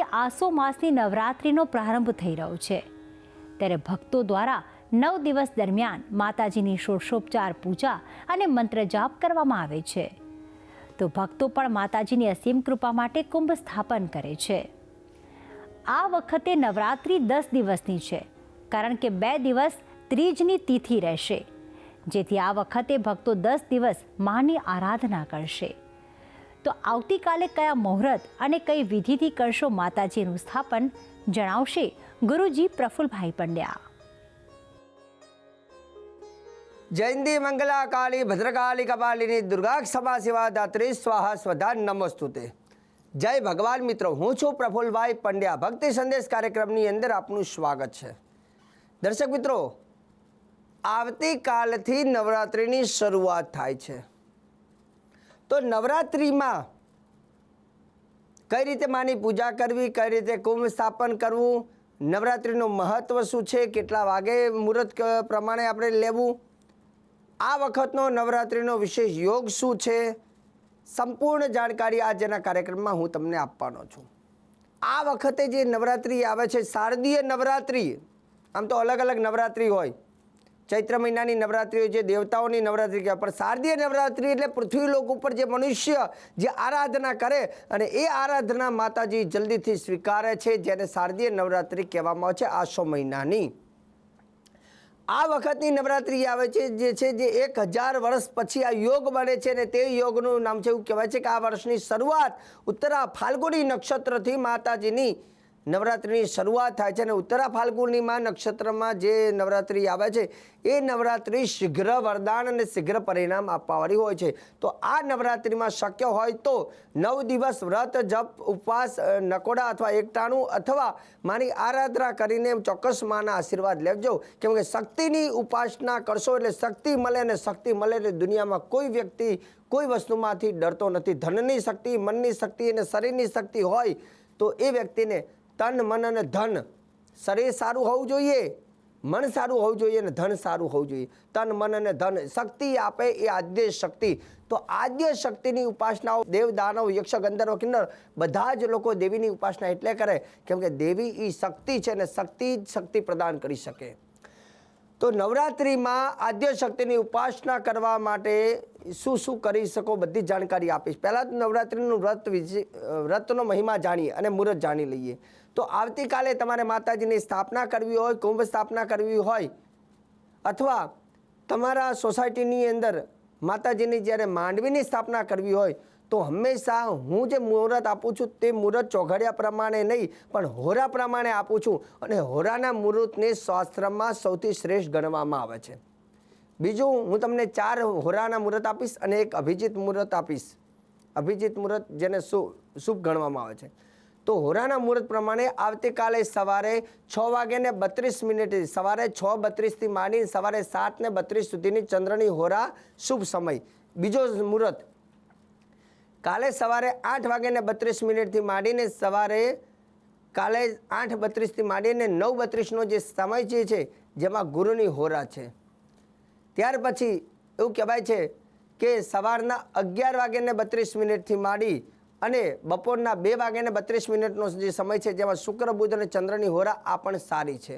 આવતીકાલથી આસો માસની નવરાત્રિનો પ્રારંભ થઈ રહ્યો છે. ત્યારે ભક્તો દ્વારા નવ દિવસ દરમિયાન માતાજીની ષોડશોપચાર પૂજા અને મંત્ર જાપ કરવામાં આવે છે. તો ભક્તો પણ માતાજીની અસીમ કૃપા માટે કુંભ સ્થાપન કરે છે. આ વખતે નવરાત્રિ દસ દિવસની છે, કારણ કે બે દિવસ ત્રીજની તિથિ રહેશે, જેથી આ વખતે ભક્તો દસ દિવસ માની આરાધના કરશે. તો આવતીકાલે કયા મુહૂર્ત અને કઈ વિધિથી કરશો માતાજીનું સ્થાપન જણાવશે ગુરુજી પ્રફુલભાઈ પંડ્યા. જયંતી મંગલા કાળી ભદ્રકાળી કપાલિની દુર્ગા ક્ષમા શિવા દાત્રી સ્વાહા સ્વધા નમસ્તુતે. જય ભગવાન મિત્રો, હું છું પ્રફુલભાઈ પંડ્યા. ભક્તિ સંદેશ કાર્યક્રમની અંદર આપનું સ્વાગત છે. દર્શક મિત્રો, આવતીકાલથી નવરાત્રિની શરૂઆત થાય છે. તો નવરાત્રિમાં કઈ રીતે માની પૂજા કરવી, કઈ રીતે કુંભ સ્થાપન કરવું, નવરાત્રિનું મહત્ત્વ શું છે, કેટલા વાગે મુહૂર્ત પ્રમાણે આપણે લેવું? આ વખતનો નવરાત્રિનો વિશેષ યોગ શું છે? સંપૂર્ણ જાણકારી આજના કાર્યક્રમમાં હું તમને આપવાનો છું. આ વખતે જે નવરાત્રિ આવે છે, શારદીય નવરાત્રિ, આમ તો અલગ અલગ નવરાત્રિ હોય ચૈત્ર મહિનાની નવરાત્રિઓ જે દેવતાઓની નવરાત્રિ કહેવાય. પણ શારદીય નવરાત્રિ એટલે પૃથ્વી લોક ઉપર જે મનુષ્ય જે આરાધના કરે અને એ આરાધના માતાજી જલ્દીથી સ્વીકારે છે જેને શારદીય નવરાત્રિ કહેવામાં આવે છે આસો મહિનાની. આ વખતની નવરાત્રિ આવે છે જે છે જે એક હજાર વર્ષ પછી આ યોગ બને છે ને તે યોગનું નામ છે એવું કહેવાય છે કે આ વર્ષની શરૂઆત ઉત્તરા ફાલ્ગુની નક્ષત્રથી માતાજીની નવરાત્રિની શરૂઆત થાય છે અને ઉત્તરા ફાલ્ગુનીમાં નક્ષત્રમાં જે નવરાત્રિ આવે છે, એ નવરાત્રિ શીઘ્ર વરદાન અને શીઘ્ર પરિણામ આપવાવાળી હોય છે. તો આ નવરાત્રિમાં શક્ય હોય તો નવ દિવસ વ્રત, જપ, ઉપવાસ નકોડા અથવા એકટાણું અથવા મારી આરાધના કરીને ચોક્કસ માના આશીર્વાદ લેજો. કેમ કે શક્તિની ઉપાસના કરશો એટલે શક્તિ મળે અને શક્તિ મળે એટલે દુનિયામાં કોઈ વ્યક્તિ કોઈ વસ્તુમાંથી ડરતો નથી. ધનની શક્તિ, મનની શક્તિ અને શરીરની શક્તિ હોય તો એ વ્યક્તિને તન, મન અને ધન. શરીર સારું હોવું જોઈએ, મન સારું હોવું જોઈએ અને ધન સારું હોવું જોઈએ. તન, મન અને ધન, શક્તિ આપે એ આદ્ય શક્તિ. તો આદ્ય શક્તિની ઉપાસનાઓ દેવ, દાનવ, યક્ષ, ગંધર્વ, કિન્નર, બધા જ લોકો દેવીની ઉપાસના એટલે કરે કેમ કે દેવી એ શક્તિ છે અને શક્તિ જ શક્તિ પ્રદાન કરી શકે. તો નવરાત્રિમાં આદ્ય શક્તિની ઉપાસના કરવા માટે શું શું કરી શકો બધી જાણકારી આપીશ. પહેલાં તો નવરાત્રિનું વ્રત વિજ વ્રતનો મહિમા જાણીએ અને મુહૂર્ત જાણી લઈએ. તો આવતીકાલે તમારે માતાજીની સ્થાપના કરવી હોય, કુંભ સ્થાપના કરવી હોય, અથવા તમારા સોસાયટીની અંદર માતાજીની જ્યારે માંડવીની સ્થાપના કરવી હોય, તો હંમેશા હું જે મુહૂર્ત આપું છું તે મુહૂર્ત ચોઘડિયા પ્રમાણે નહીં, પણ હોરા પ્રમાણે આપું છું અને હોરાના મુહૂર્તને શાસ્ત્રમાં સૌથી શ્રેષ્ઠ ગણવામાં આવે છે. બીજું, હું તમને ચાર હોરાના મુહૂર્ત આપીશ અને એક અભિજીત મુહૂર્ત આપીશ. અભિજીત મુહૂર્ત જેને શુભ શુભ ગણવામાં આવે છે. તો હોરાના મુહૂર્ત પ્રમાણે આવતીકાલે સવારે છ વાગે ને બત્રીસ મિનિટ સવારે છ બત્રીસથી માંડીને સવારે સાત ને બત્રીસ સુધીની ચંદ્રની હોરા શુભ સમય. બીજો મુહૂર્ત. કાલે સવારે આઠ વાગે બત્રીસ મિનિટથી માંડીને સવારે કાલે આઠ બત્રીસથી માંડીને નવ બત્રીસનો જે સમય જે છે, જેમાં ગુરુની હોરા છે. ત્યાર પછી એવું કહેવાય છે કે સવારના અગિયાર વાગ્યાને બત્રીસ મિનિટથી માંડી અને બપોરના બે વાગ્યાને બત્રીસ મિનિટનો જે સમય છે, જેમાં શુક્ર, બુધ અને ચંદ્રની હોરા આ પણ સારી છે.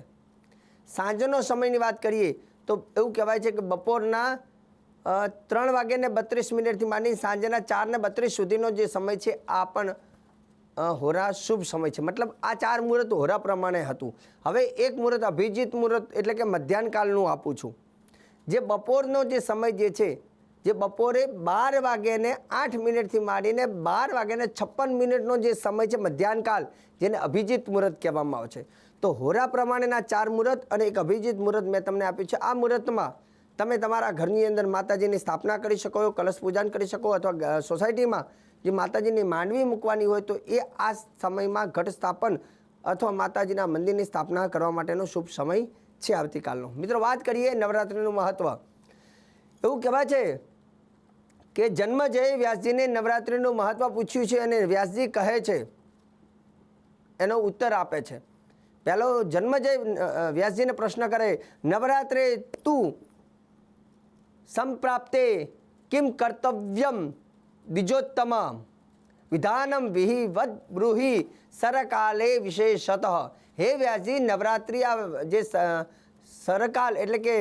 સાંજનો સમયની વાત કરીએ તો એવું કહેવાય છે કે બપોરના ત્રણ વાગ્યાને બત્રીસ મિનિટથી માંડી સાંજના ચારને બત્રીસ સુધીનો જે સમય છે, આ પણ હોરા શુભ સમય છે. મતલબ આ ચાર મુહૂર્ત હોરા પ્રમાણે હતું. હવે એક મુહૂર્ત અભિજીત મુહૂર્ત એટલે કે મધ્યાહનકાલનું આપું છું. જે બપોરનો જે સમય જે છે જે બપોરે બાર વાગ્યાને આઠ મિનિટથી માંડીને બાર વાગ્યાને છપ્પન મિનિટનો જે સમય છે મધ્યાહનકાલ જેને અભિજીત મુહૂર્ત કહેવામાં આવે છે. તો હોરા પ્રમાણેના ચાર મુહૂર્ત અને એક અભિજીત મુહૂર્ત મેં તમને આપ્યું છે. આ મુહૂર્તમાં તમે તમારા ઘરની અંદર માતાજીની સ્થાપના કરી શકો કલશ પૂજન કરી શકો અથવા સોસાયટીમાં જે માતાજીની માંડવી મૂકવાની હોય તો એ આ સમયમાં ઘટ સ્થાપન અથવા માતાજીના મંદિરની સ્થાપના કરવા માટેનો શુભ સમય છે આવતીકાલનો. મિત્રો, વાત કરીએ નવરાત્રિનું મહત્ત્વ એવું કહેવાય છે કે જન્મજય વ્યાસજીને નવરાત્રિનું મહત્ત્વ પૂછ્યું છે અને વ્યાસજી કહે છે, એનો ઉત્તર આપે છે. પહેલો જન્મજય વ્યાસજીને પ્રશ્ન કરે, નવરાત્રે તું સંપ્રાપ્તે કિમ કર્તવ્યમ બીજોત્તમ વિધાનમ વિહિવદ બ્રૂહી સરકાલે વિશેષતઃ. હે વ્યાસજી, નવરાત્રિ આ જે સરકાલ એટલે કે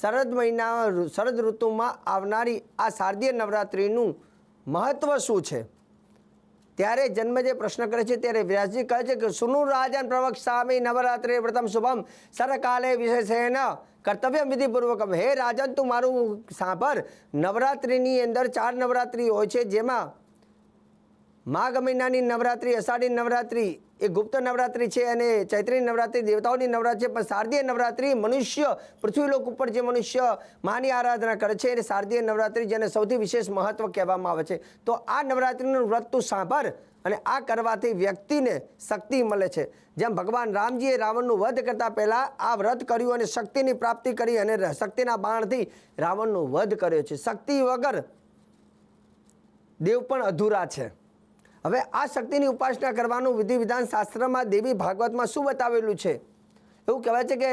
શરદ મહિના શરદ ઋતુમાં આવનારી આ શારદીય નવરાત્રિનું મહત્વ શું છે? ત્યારે જન્મજે પ્રશ્ન કરે છે ત્યારે વ્યાસજી કહે છે કે, સુનુ રાજન પ્રવક્ષામી નવરાત્રિ વ્રતમ શુભમ સરકાલે વિશેષેન કર્તવ્ય વિધિપૂર્વકમ. હે રાજન, તું મારું સાંભળ. નવરાત્રિની અંદર ચાર નવરાત્રિ હોય છે જેમાં માઘ મહિનાની નવરાત્રિ, અષાઢી નવરાત્રિ એ ગુપ્ત નવરાત્રિ છે અને ચૈત્રી નવરાત્રિ દેવતાઓની નવરાત્રિ પણ શારદીય નવરાત્રિ મનુષ્ય પૃથ્વીલોક ઉપર જે મનુષ્ય માની આરાધના કરે છે, એને શારદીય નવરાત્રિ જેને સૌથી વિશેષ મહત્વ કહેવામાં આવે છે. તો આ નવરાત્રિનું વ્રત તું સાંભળ અને આ કરવાથી વ્યક્તિને શક્તિ મળે છે. જેમ ભગવાન રામજીએ રાવણનું વધ કરતા પહેલાં આ વ્રત કર્યું અને શક્તિની પ્રાપ્તિ કરી અને શક્તિના બાણથી રાવણનું વધ કર્યો છે. શક્તિ વગર દેવ પણ અધૂરા છે. હવે આ શક્તિની ઉપાસના કરવાનું વિધિ વિધાન શાસ્ત્રમાં દેવી ભાગવતમાં શું બતાવેલું છે? એવું કહેવાય છે કે,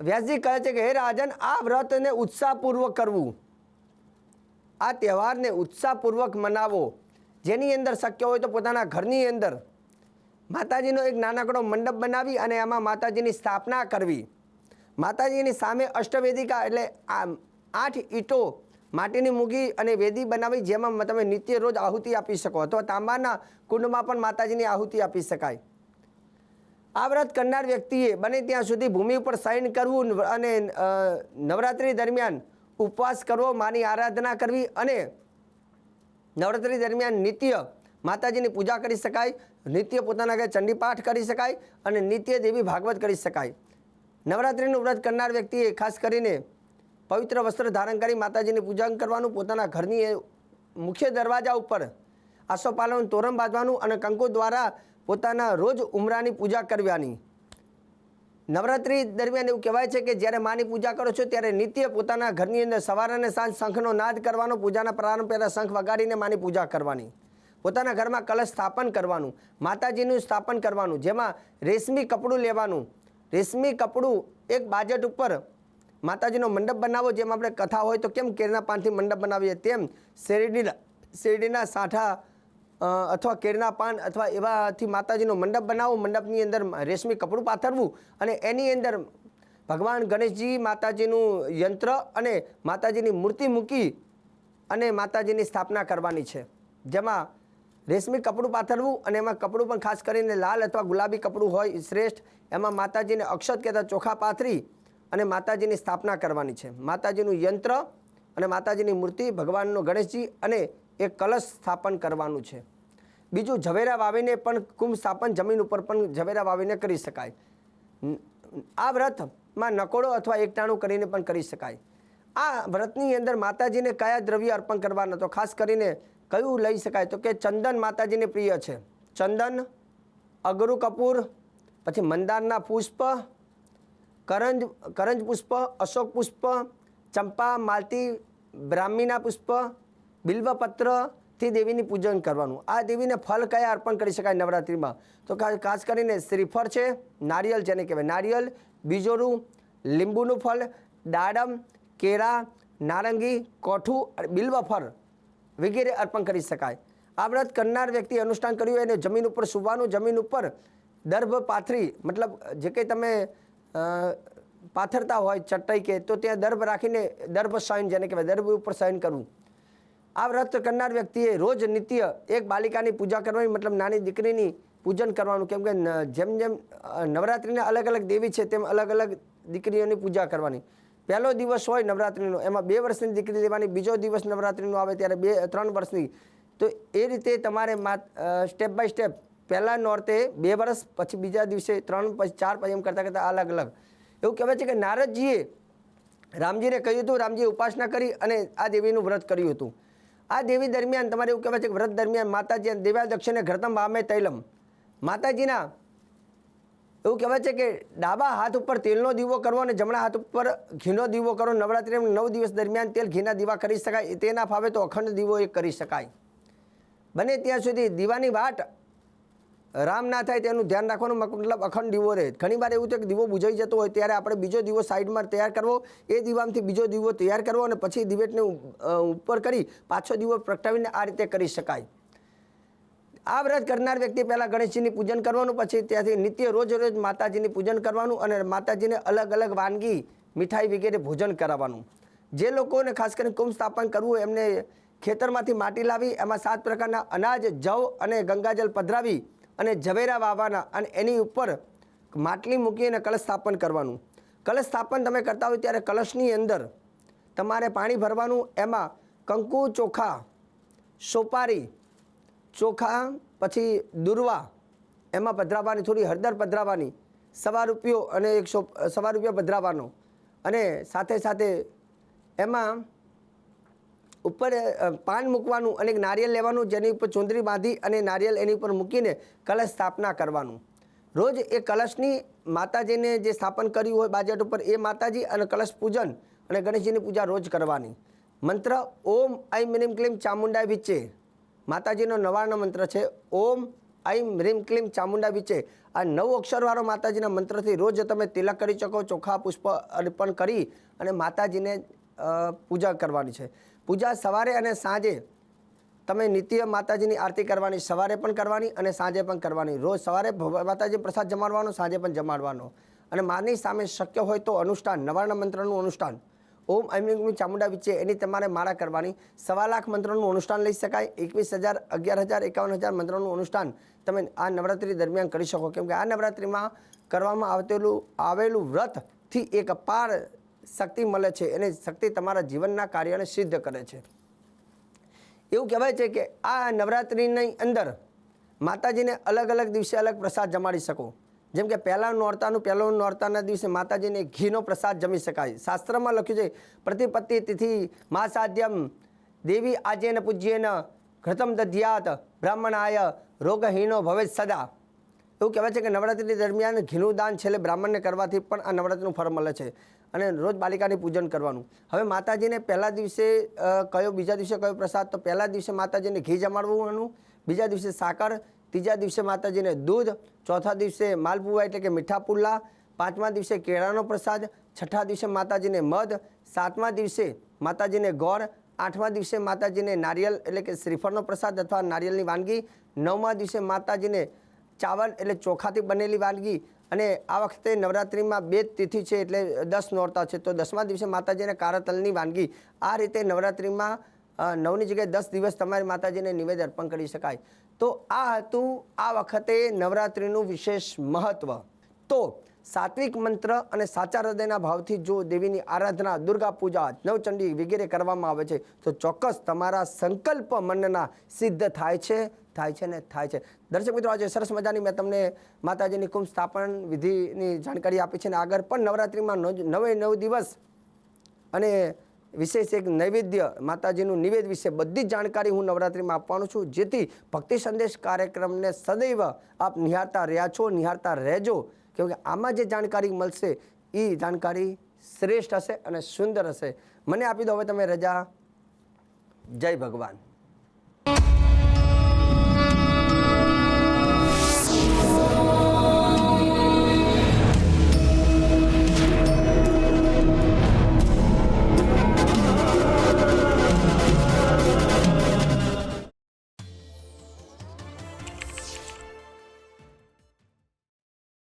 વ્યાસજી કહે છે કે, હે રાજન, આ વ્રતને ઉત્સાહપૂર્વક કરવું. આ તહેવારને ઉત્સાહપૂર્વક મનાવો. જેની અંદર શક્ય હોય તો પોતાના ઘરની અંદર. માતાજીનો એક નાનકડો મંડપ બનાવી અને એમાં માતાજીની સ્થાપના કરવી. માતાજીની સામે અષ્ટવેદિકા એટલે આઠ ઈંટો માટીની મૂકી અને વેદી બનાવી જેમાં તમે નિત્ય રોજ આહુતિ આપી શકો અથવા તાંબાના કુંડમાં પણ માતાજીની આહુતિ આપી શકાય. આ વ્રત કરનાર વ્યક્તિએ બને ત્યાં સુધી ભૂમિ ઉપર શયન કરવું અને નવરાત્રિ દરમિયાન ઉપવાસ કરવો, માની આરાધના કરવી અને નવરાત્રિ દરમિયાન નિત્ય માતાજીની પૂજા કરી શકાય, નિત્ય પોતાના ઘરે ચંડીપાઠ કરી શકાય અને નિત્ય દેવી ભાગવત કરી શકાય. નવરાત્રિનું વ્રત કરનાર વ્યક્તિએ ખાસ કરીને પવિત્ર વસ્ત્ર ધારણ કરી માતાજીની પૂજા કરવાનું, પોતાના ઘરની મુખ્ય દરવાજા ઉપર આસોપાલવનું તોરણ બાંધવાનું અને કંકુ દ્વારા પોતાના રોજ ઉમરાની પૂજા કરવાની. નવરાત્રિ દરમિયાન એવું કહેવાય છે કે જ્યારે માની પૂજા કરો છો ત્યારે નિત્ય પોતાના ઘરની અંદર સવાર અને સાંજ શંખનો નાદ કરવાનો, પૂજાના પ્રારંભ પહેલાં શંખ વગાડીને માની પૂજા કરવાની. પોતાના ઘરમાં કલશ સ્થાપન કરવાનું, માતાજીનું સ્થાપન કરવાનું, જેમાં રેશમી કપડું લેવાનું. રેશમી કપડું એક બાજટ ઉપર માતાજીનો મંડપ બનાવો, જેમ આપણે કથા હોય તો કેમ કેરના પાનથી મંડપ બનાવીએ? તેમ શેરડીના શેરડીના સાંઠા અથવા કેળના પાન અથવા એવાથી માતાજીનો મંડપ બનાવો. મંડપની અંદર રેશમી કપડું પાથરવું અને એની અંદર ભગવાન ગણેશજી માતાજીનું યંત્ર અને માતાજીની મૂર્તિ મૂકી અને માતાજીની સ્થાપના કરવાની છે. જેમાં રેશમી કપડું પાથરવું અને એમાં કપડું પણ ખાસ કરીને લાલ અથવા ગુલાબી કપડું હોય શ્રેષ્ઠ. એમાં માતાજીને અક્ષત કહેતા ચોખા પાથરી અને માતાજીની સ્થાપના કરવાની છે. માતાજીનું યંત્ર અને માતાજીની મૂર્તિ ભગવાનનો ગણેશજી અને એ કલશ સ્થાપન કરવાનું છે. બીજું ઝવેરા વાવીને પણ કુંભ સ્થાપન જમીન ઉપર પણ ઝવેરા વાવીને કરી શકાય. આ વ્રતમાં નકોડો અથવા એકટાણું કરીને પણ કરી શકાય. આ વ્રતની અંદર માતાજીને કયા દ્રવ્ય અર્પણ કરવાના? તો ખાસ કરીને કયું લઈ શકાય? તો કે ચંદન માતાજીને પ્રિય છે. ચંદન, અગરુ કપૂર, પછી મંદારના પુષ્પ કરંજ કરંજ પુષ્પ, અશોક પુષ્પ, ચંપા, માલતી, બ્રાહ્મીના પુષ્પ, બિલ્વપત્રથી દેવીની પૂજન કરવાનું. આ દેવીને ફળ કયા અર્પણ કરી શકાય નવરાત્રિમાં? તો ખાસ કરીને શ્રીફળ છે, નારિયેલ જેને કહેવાય. નારિયેલ, બીજોરું, લીંબુનું ફળ, દાડમ, કેળા, નારંગી, કોઠું બિલ્વફળ વગેરે અર્પણ કરી શકાય. આ વ્રત કરનાર વ્યક્તિ અનુષ્ઠાન કર્યું એને જમીન ઉપર સૂવાનું, જમીન ઉપર દર્ભ પાથરી મતલબ જે કંઈ તમે પાથરતા હોય ચટાઈ કે, તો ત્યાં દર્ભ રાખીને દર્ભ શયન જેને કહેવાય દર્ભ ઉપર શયન કરવું. આ વ્રત કરનાર વ્યક્તિએ રોજ નિત્ય એક બાલિકાની પૂજા કરવાની, મતલબ નાની દીકરીની પૂજન કરવાનું. કેમ કે જેમ જેમ નવરાત્રિના અલગ અલગ દેવી છે, તેમ અલગ અલગ દીકરીઓની પૂજા કરવાની. પહેલો દિવસ હોય નવરાત્રિનો, એમાં બે વર્ષની દીકરી લેવાની, બીજો દિવસ નવરાત્રિનો આવે ત્યારે બે, ત્રણ વર્ષની. તો એ રીતે તમારે સ્ટેપ બાય સ્ટેપ પહેલાં નોરતે બે વર્ષ પછી બીજા દિવસે ત્રણ પછી ચાર પછી એમ કરતાં કરતાં અલગ અલગ. એવું કહેવાય છે કે નારદજીએ રામજીને કહ્યું હતું, રામજીએ ઉપાસના કરી અને આ દેવીનું વ્રત કર્યું હતું. આ દેવી દરમિયાન તમારે એવું કહેવાય છે કે વ્રત દરમિયાન માતાજી દેવ્યા દક્ષિણે ઘરતમ વામે તૈલમ. માતાજીના એવું કહેવાય છે કે ડાબા હાથ ઉપર તેલનો દીવો કરવો અને જમણા હાથ ઉપર ઘીનો દીવો કરો. નવરાત્રિ નવ દિવસ દરમિયાન તેલ ઘીના દીવા કરી શકાય. તે ના ફાવે તો અખંડ દીવો એ કરી શકાય. બને ત્યાં સુધી દીવાની વાટ રામ ના થાય તેનું ધ્યાન રાખવાનું મતલબ અખંડ દીવો રહે. ઘણી વાર એવું છે કે દીવો બુજાઈ જતો હોય ત્યારે આપણે બીજો દીવો સાઈડમાં તૈયાર કરવો, એ દીવામાંથી બીજો દીવો તૈયાર કરવો અને પછી દિવેટને ઉપર કરી પાછો દીવો પ્રગટાવીને આ રીતે કરી શકાય. આ વ્રત કરનાર વ્યક્તિ પહેલાં ગણેશજીની પૂજન કરવાનું, પછી ત્યાંથી નિત્ય રોજ રોજ માતાજીની પૂજન કરવાનું અને માતાજીને અલગ અલગ વાનગી, મીઠાઈ વગેરે ભોજન કરાવવાનું. જે લોકોને ખાસ કરીને કુંભ સ્થાપન કરવું એમને ખેતરમાંથી માટી લાવી, એમાં સાત પ્રકારના અનાજ, જવ અને ગંગાજલ પધરાવી અને ઝવેરા વાવવાના અને એની ઉપર માટલી મૂકી અને કલશ સ્થાપન કરવાનું. કલશ સ્થાપન તમે કરતા હોય ત્યારે કલશની અંદર તમારે પાણી ભરવાનું, એમાં કંકુ ચોખા, સોપારી ચોખા, પછી દુર્વા, એમાં પધરાવવાની થોડી હળદર પધરાવવાની સવા રૂપિયો અને એક સો સવા રૂપિયો પધરાવવાનો અને સાથે સાથે એમાં ઉપર પાન મૂકવાનું અને નારિયેળ લેવાનું, જેની ઉપર ચુંદરી બાંધી અને નારિયેળ એની ઉપર મૂકીને કલશ સ્થાપના કરવાનું. રોજ એ કલશની માતાજીને જે સ્થાપન કર્યું હોય બાજેટ ઉપર, એ માતાજી અને કલશ પૂજન અને ગણેશજીની પૂજા રોજ કરવાની. મંત્ર ઓમ ઐમ રીમ ક્લીમ ચામુંડા વિચે. માતાજીનો નવાનો મંત્ર છે, ઓમ ઐમ રીમ ક્લીમ ચામુંડા વિચે. આ નવ અક્ષરવાળો માતાજીના મંત્રથી રોજ તમે તિલક કરી શકો, ચોખા, પુષ્પ અર્પણ કરી અને માતાજીને પૂજા કરવાની છે. પૂજા સવારે અને સાંજે તમે નિત્ય માતાજીની આરતી કરવાની, સવારે પણ કરવાની અને સાંજે પણ કરવાની. રોજ સવારે માતાજી પ્રસાદ જમાડવાનો, સાંજે પણ જમાડવાનો. અને માની સામે શક્ય હોય તો અનુષ્ઠાન નવાના મંત્રનું અનુષ્ઠાન. ઓમ અમીન ચામુંડા વિચે એની તમારે માળા કરવાની. સવા લાખ મંત્રોનું અનુષ્ઠાન લઈ શકાય. એકવીસ હજાર, અગિયાર હજાર, એકાવન હજાર મંત્રનું અનુષ્ઠાન તમે આ નવરાત્રિ દરમિયાન કરી શકો. કેમ કે આ નવરાત્રિમાં કરવામાં આવતેલું, આવેલું વ્રતથી એક અપાર શક્તિ મળે છે અને શક્તિ તમારા જીવનના કાર્યને સિદ્ધ કરે છે. એવું કહેવાય છે કે આ નવરાત્રિની અંદર માતાજીને અલગ અલગ દિવસે અલગ પ્રસાદ જમાડી શકો. જેમ કે પહેલાં નોરતાનું, પહેલાં નોરતાના દિવસે માતાજીને ઘીનો પ્રસાદ જમી શકાય. શાસ્ત્રમાં લખ્યું છે, પ્રતિપત્તિ તિથિ માસાદ્યમ દેવી આજેન પૂજ્યેન ઘૃતમ દધ્યાત બ્રાહ્મણાય રોગહીનો ભવે સદા. એવું કહેવાય છે કે નવરાત્રિ દરમિયાન ઘીનું દાન છેલ્લે બ્રાહ્મણને કરવાથી પણ આ નવરાત્રિનું ફળ મળે છે. અને રોજ બાલિકાની પૂજન કરવાનું. હવે માતાજીને પહેલા દિવસે કયો, બીજા દિવસે કયો પ્રસાદ? તો પહેલા દિવસે માતાજીને ઘી જમાડવાનું, બીજા દિવસે સાકર, ત્રીજા દિવસે માતાજીને દૂધ, ચોથા દિવસે માલપુવા એટલે કે મીઠા પુલ્લા, પાંચમા દિવસે કેળાનો પ્રસાદ, છઠ્ઠા દિવસે માતાજીને મધ, સાતમા દિવસે માતાજીને ગોળ, આઠમા દિવસે માતાજીને નારિયેલ એટલે કે શ્રીફળનો પ્રસાદ અથવા નારિયેળની વાનગી, નવમા દિવસે માતાજીને ચાવલ એટલે ચોખાથી બનેલી વાનગી અને આ વખતે નવરાત્રિમાં બે તિથિ છે એટલે દસ નોરતા છે. તો દસમા દિવસે માતાજીને કારાતલની વાનગી. આ રીતે નવરાત્રિમાં નવની જગ્યાએ દસ દિવસ તમારે માતાજીને નિવેદ અર્પણ કરી શકાય. તો આ હતું આ વખતે નવરાત્રિનું વિશેષ મહત્ત્વ તો સાત્વિક મંત્ર અને સાચા હૃદયના ભાવથી જો દેવીની આરાધના, દુર્ગા પૂજા, નવચંડી વગેરે કરવામાં આવે છે, તો ચોક્કસ તમારા સંકલ્પ મનના સિદ્ધ થાય છે. થાય છે ને થાય છે. દર્શક મિત્રો, આજે સરસ મજાની મેં તમને માતાજીની કુંભ સ્થાપન વિધિની જાણકારી આપી છે અને આગળ પણ નવરાત્રિમાં નવ- નવે નવ દિવસ અને વિશેષ એક નૈવેદ્ય માતાજીનું નિવેદ વિશે બધી જ જાણકારી હું નવરાત્રિમાં આપવાનું છું. જેથી ભક્તિ સંદેશ કાર્યક્રમને સદૈવ આપ નિહાળતા રહ્યા છો નિહાળતા રહેજો. કેમકે આમાં જે જાણકારી મળશે એ જાણકારી શ્રેષ્ઠ હશે અને સુંદર હશે. મને આપી દો હવે તમે રજા. જય ભગવાન.